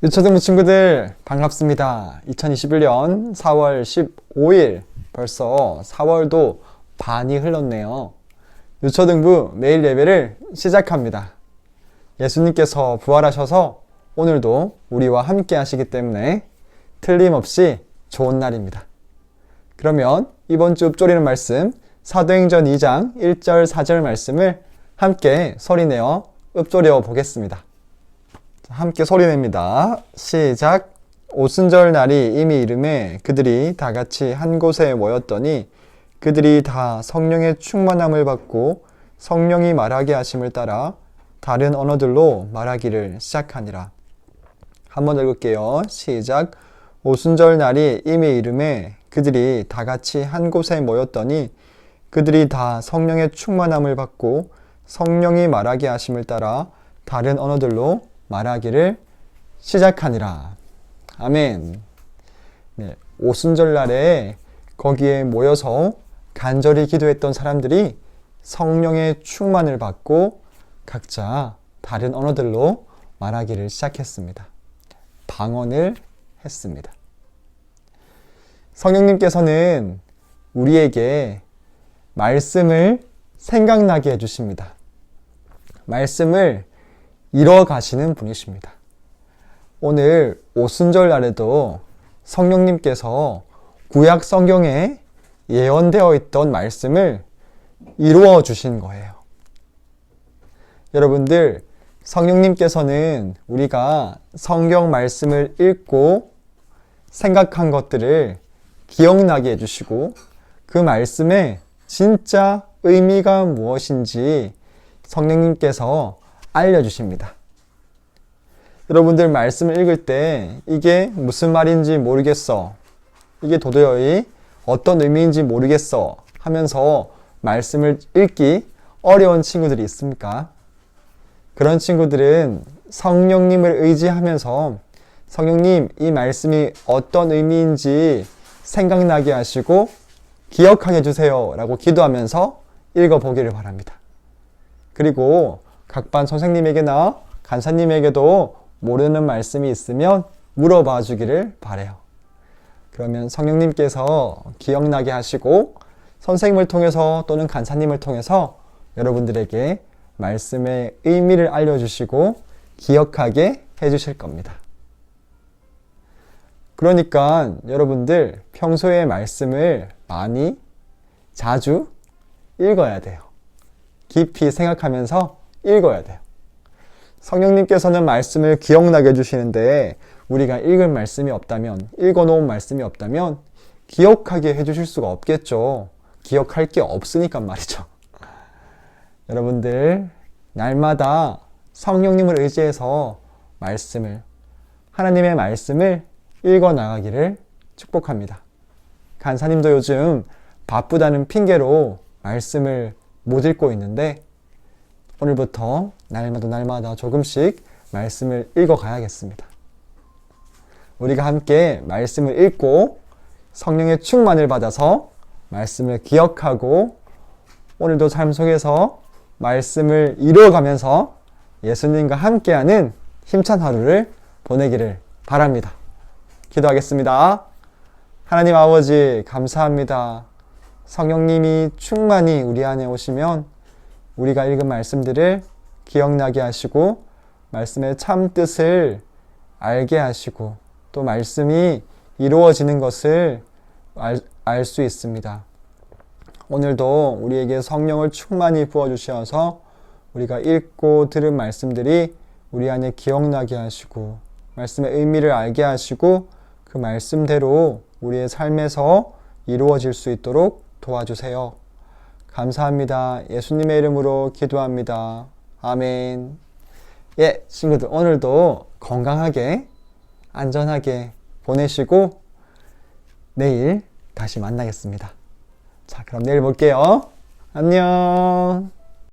유초등부 친구들 반갑습니다. 2021년 4월 15일 벌써 4월도 반이 흘렀네요. 유초등부 매일 예배를 시작합니다. 예수님께서 부활하셔서 오늘도 우리와 함께 하시기 때문에 틀림없이 좋은 날입니다. 그러면 이번 주 읊조리는 말씀 사도행전 2장 1절 4절 말씀을 함께 소리내어 읊조려 보겠습니다. 자, 함께 소리냅니다. 시작. 오순절 날이 이미 이름에 그들이 다 같이 한 곳에 모였더니 그들이 다 성령의 충만함을 받고 성령이 말하게 하심을 따라 다른 언어들로 말하기를 시작하니라. 한번 읽을게요. 시작. 오순절 날이 이미 이름에 그들이 다 같이 한 곳에 모였더니 그들이 다 성령의 충만함을 받고 성령이 말하게 하심을 따라 다른 언어들로 말하기를 시작하니라. 아멘. 네, 오순절 날에 거기에 모여서 간절히 기도했던 사람들이 성령의 충만을 받고 각자 다른 언어들로 말하기를 시작했습니다. 방언을 했습니다. 성령님께서는 우리에게 말씀을 생각나게 해주십니다. 말씀을 이뤄 가시는 분이십니다. 오늘 오순절 날에도 성령님께서 구약 성경에 예언되어 있던 말씀을 이루어 주신 거예요. 여러분들, 성령님께서는 우리가 성경 말씀을 읽고 생각한 것들을 기억나게 해주시고 그 말씀에 진짜 의미가 무엇인지 성령님께서 알려주십니다. 여러분들 말씀을 읽을 때 이게 무슨 말인지 모르겠어. 이게 도저히 어떤 의미인지 모르겠어. 하면서 말씀을 읽기 어려운 친구들이 있습니까? 그런 친구들은 성령님을 의지하면서 성령님 이 말씀이 어떤 의미인지 생각나게 하시고 기억하게 해주세요. 라고 기도하면서 읽어보기를 바랍니다. 그리고 각반 선생님에게나 간사님에게도 모르는 말씀이 있으면 물어봐 주기를 바래요. 그러면 성령님께서 기억나게 하시고 선생님을 통해서 또는 간사님을 통해서 여러분들에게 말씀의 의미를 알려주시고 기억하게 해주실 겁니다. 그러니까 여러분들 평소에 말씀을 많이 자주 읽어야 돼요. 깊이 생각하면서 읽어야 돼요. 성령님께서는 말씀을 기억나게 해주시는데 우리가 읽을 말씀이 없다면, 읽어놓은 말씀이 없다면 기억하게 해주실 수가 없겠죠. 기억할 게 없으니까 말이죠. 여러분들, 날마다 성령님을 의지해서 말씀을, 하나님의 말씀을 읽어 나가기를 축복합니다. 간사님도 요즘 바쁘다는 핑계로 말씀을 못 읽고 있는데 오늘부터 날마다 날마다 조금씩 말씀을 읽어 가야겠습니다. 우리가 함께 말씀을 읽고 성령의 충만을 받아서 말씀을 기억하고 오늘도 삶 속에서 말씀을 이루어가면서 예수님과 함께하는 힘찬 하루를 보내기를 바랍니다. 기도하겠습니다. 하나님 아버지, 감사합니다. 성령님이 충만히 우리 안에 오시면 우리가 읽은 말씀들을 기억나게 하시고 말씀의 참 뜻을 알게 하시고 또 말씀이 이루어지는 것을 알 수 있습니다. 오늘도 우리에게 성령을 충만히 부어주셔서 우리가 읽고 들은 말씀들이 우리 안에 기억나게 하시고 말씀의 의미를 알게 하시고 그 말씀대로 우리의 삶에서 이루어질 수 있도록 도와주세요. 감사합니다. 예수님의 이름으로 기도합니다. 아멘. 예, 친구들, 오늘도 건강하게, 안전하게 보내시고, 내일 다시 만나겠습니다. 자, 그럼 내일 볼게요. 안녕.